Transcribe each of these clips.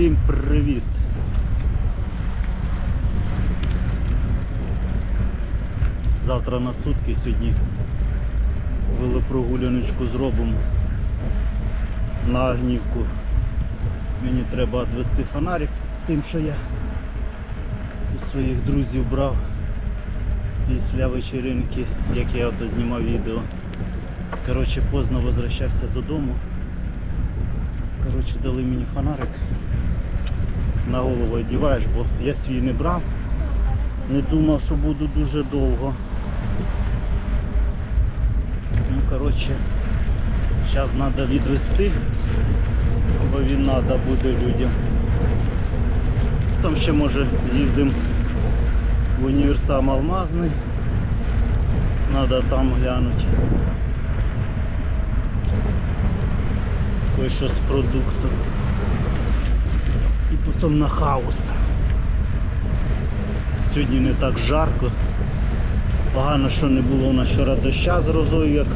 Всім привіт! Завтра на сутки сьогодні велопрогуляночку зробимо на Агнівку. Мені треба відвести фонарик тим, що я у своїх друзів брав після вечеринки, як я ото знімав відео. Коротше, поздно возвращався додому. Коротше, дали мені фонарик. На голову одіваєш, бо я свій не брав. Не думав, що буду дуже довго. Ну, коротше, зараз треба відвести, бо він треба буде людям. Там ще може з'їздимо в універсам Алмазний. Треба там глянути. Кое-що з продуктів. І на хаос. Сьогодні не так жарко. Погано, що не було у нас вчора доща з грозою, як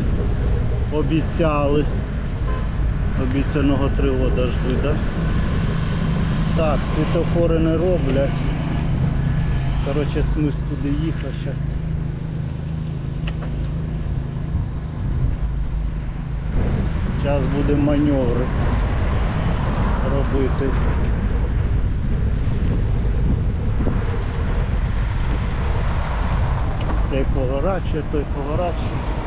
обіцяли. Обіцяного тривода ждуть, да? Так, світофори не роблять. Коротше, смисл туди їхав зараз. Зараз буде маневри робити. Поворачує, той поворачує.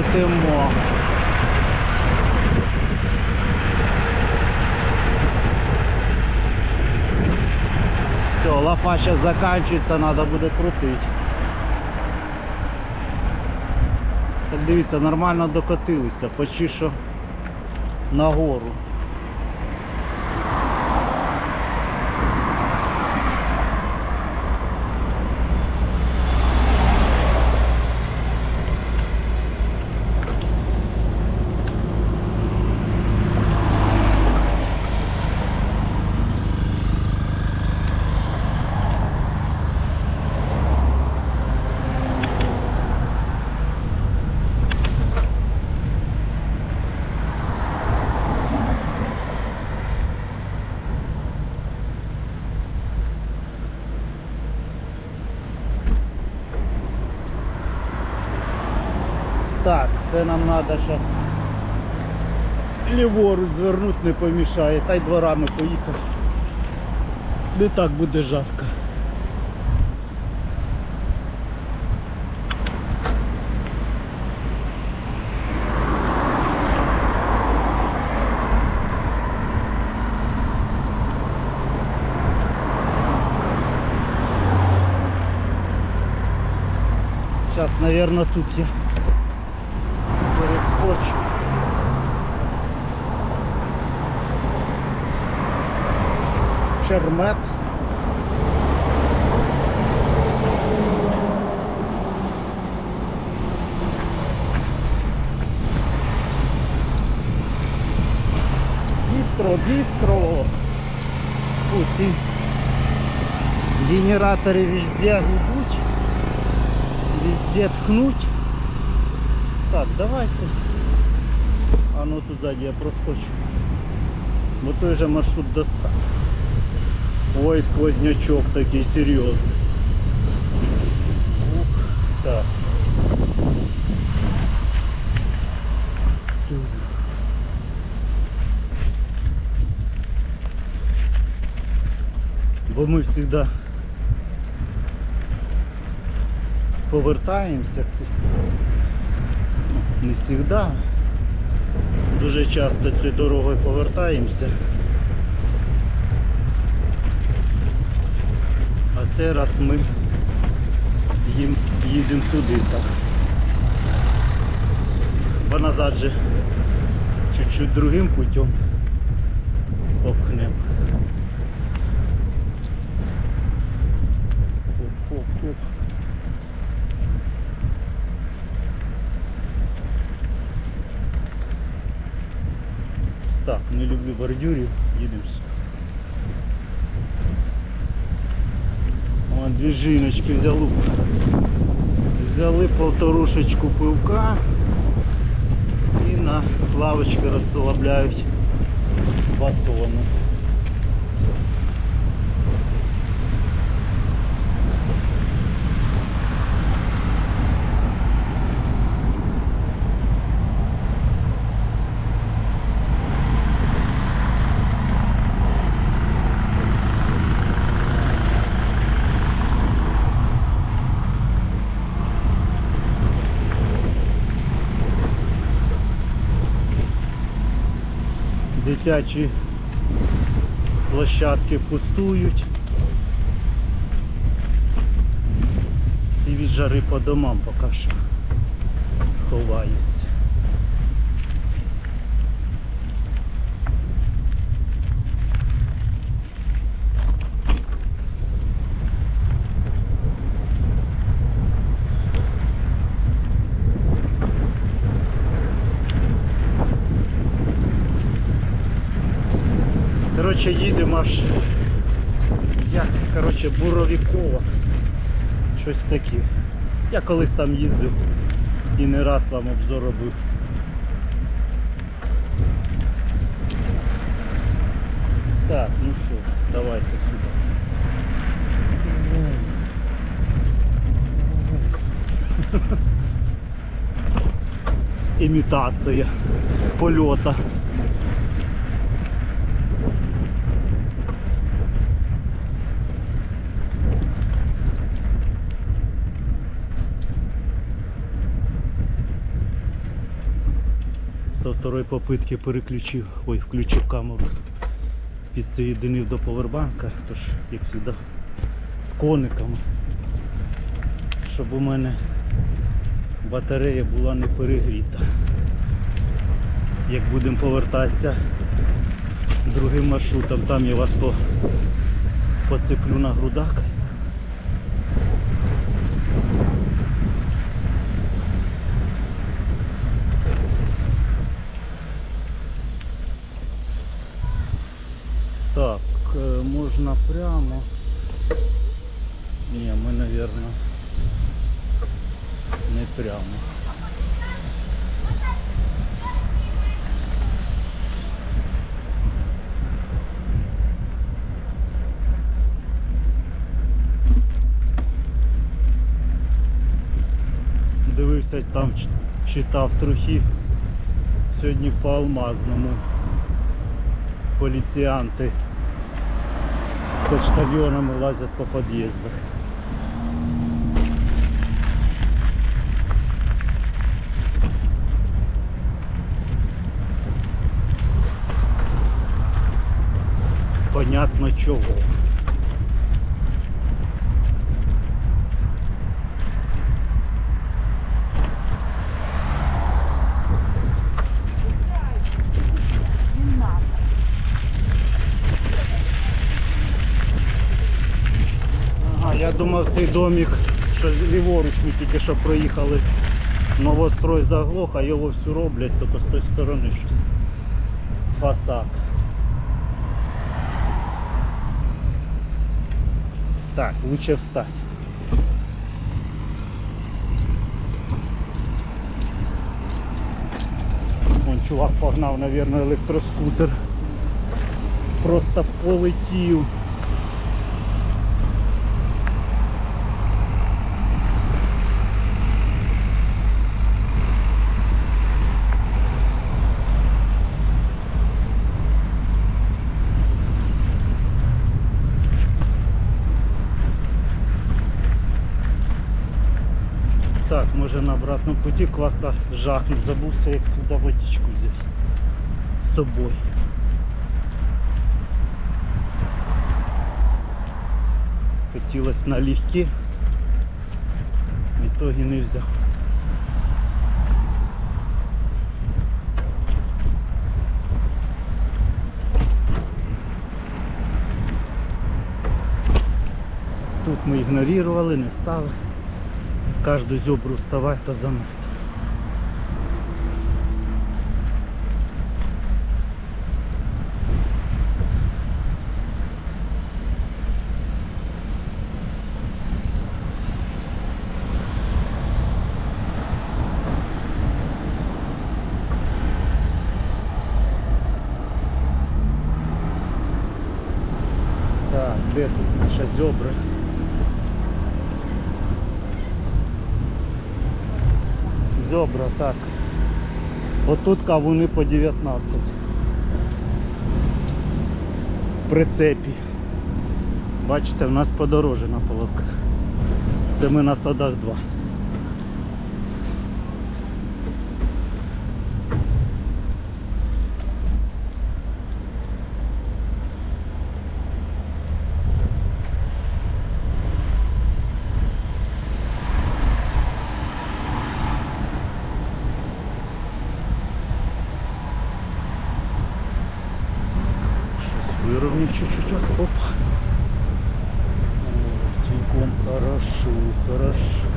Летимо. Все, лафа зараз закінчується, треба буде крутити. Так дивіться, нормально докотилися, почти що нагору. Так, це нам треба зараз ліворуч звернути не помішає, та й дворами поїхати. Не так буде жарко. Зараз, мабуть, тут я Чермет. Бістро, бістро. Фу, ці генератори везде гудуть, везде тхнуть. Так, давайте. А ну тут сзади я проскочу. Бо той же маршрут достав. Ой, сквознячок такий серйозний. Ух. Так. Бо ми завжди повертаємося. Ну, Не завжди. Дуже часто цією дорогою повертаємося. А цей раз ми їм їдемо туди так. Бо назад же чуть-чуть другим путем попхнемо. Хоп-хоп-хоп. Так, не люблю бордюрів, їдемо сюди. Вон дві жіночки взяли. Взяли полторушечку пивка і на лавочці розслабляють батони. Дитячі площадки пустують. Всі від жари по домам поки що ховаються. Коротше, їдемо аж як, коротше, Буровікова. Щось таке. Я колись там їздив і не раз вам обзор робив. Так, ну що, давайте сюди. Імітація польота. Со второї попитки переключив, ой, включив камеру, підсоєдинив до повербанка, тож, як завжди, з кониками, щоб у мене батарея була не перегріта. Як будемо повертатися другим маршрутом, там я вас по, поцеплю на грудак. Так, е, можна прямо. Ні, ми, наверное, не прямо. Дивився там, читав трохи. Сьогодні по алмазному поліціянти з почтальонами лазять по під'їздах. Понятно чого. Ага, я думав цей домик, що ліворуч ми тільки що проїхали. Новострой заглох, а його всю роблять тільки з тої сторони щось. Фасад. Так, лучше встать. Вон чувак погнав, мабуть, електроскутер. Просто полетів. Може на обратному путі класно жахнуть. Забувся як сюди водичку взяти з собою. Хотілося налегке, в итоге не взяв. Тут ми ігнорували, не встали. каждую зебру вставать, то занадто. Так, где тут наша зебра? Зьобра, так. Отут кавуни по 19. В прицепі. Бачите, в нас подорожена половка. Це ми на садах 2. Щось вирівняв чуть-чуть вас. Опа. О, Тіньком хорошо, хорошо.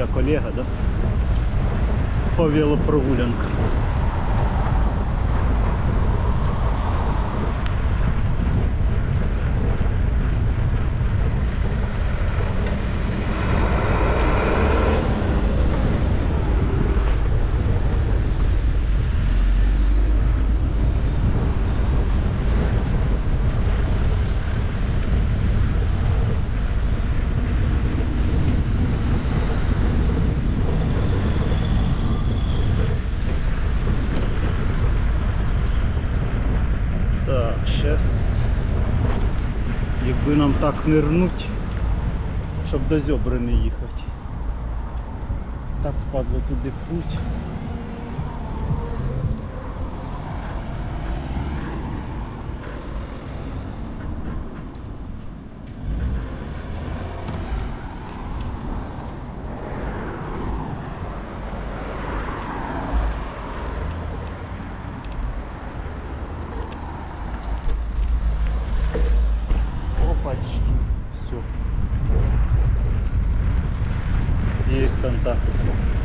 Моя колега, да? По велопрогулянкам. Так, зараз. Якби нам так нирнуть, щоб до зьобри не їхати. Так впадло туди путь. cantar. Tá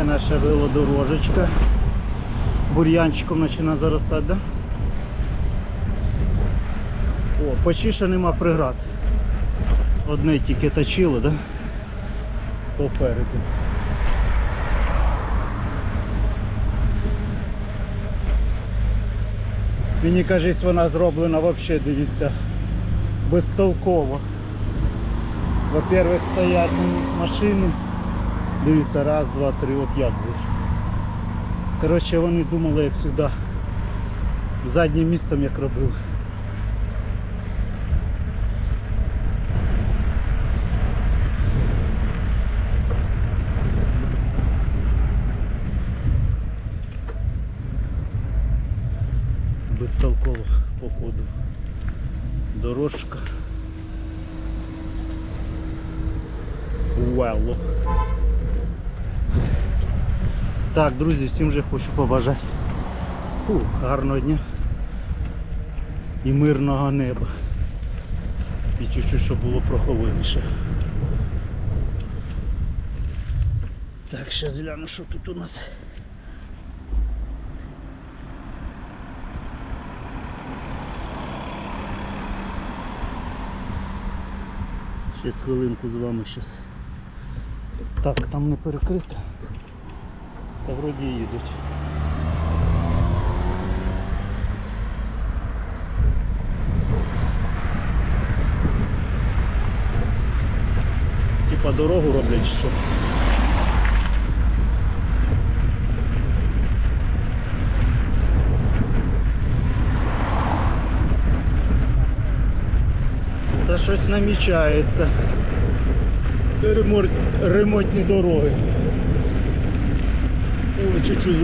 Так, де наша велодорожечка? Бур'янчиком починає заростати, да? О, почти що нема преград. Одне тільки точило, да? Попереду. Мені кажеться, вона зроблена взагалі, дивіться, безтолково. Во-первых, стоять машини. Дивіться, раз, два, три, от як же. Коротше, вони думали, як завжди, заднім містом як робили. народу. Дорожка. Уелло. Так, друзі, всім вже хочу побажати. Фу, гарного дня і мирного неба. І чуть-чуть, щоб було прохолодніше. Так, ще гляну, що тут у нас. Ще хвилинку з вами щас. Так, там не перекрито. Та вроді їдуть. Типа дорогу роблять що. Та щось намічається. Ремонт, ремонтні дороги. Чуть-чуть з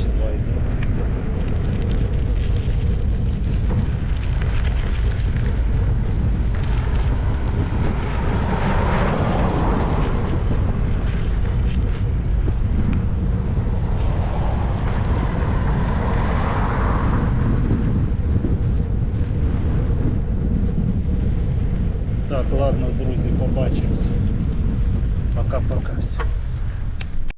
mentioned like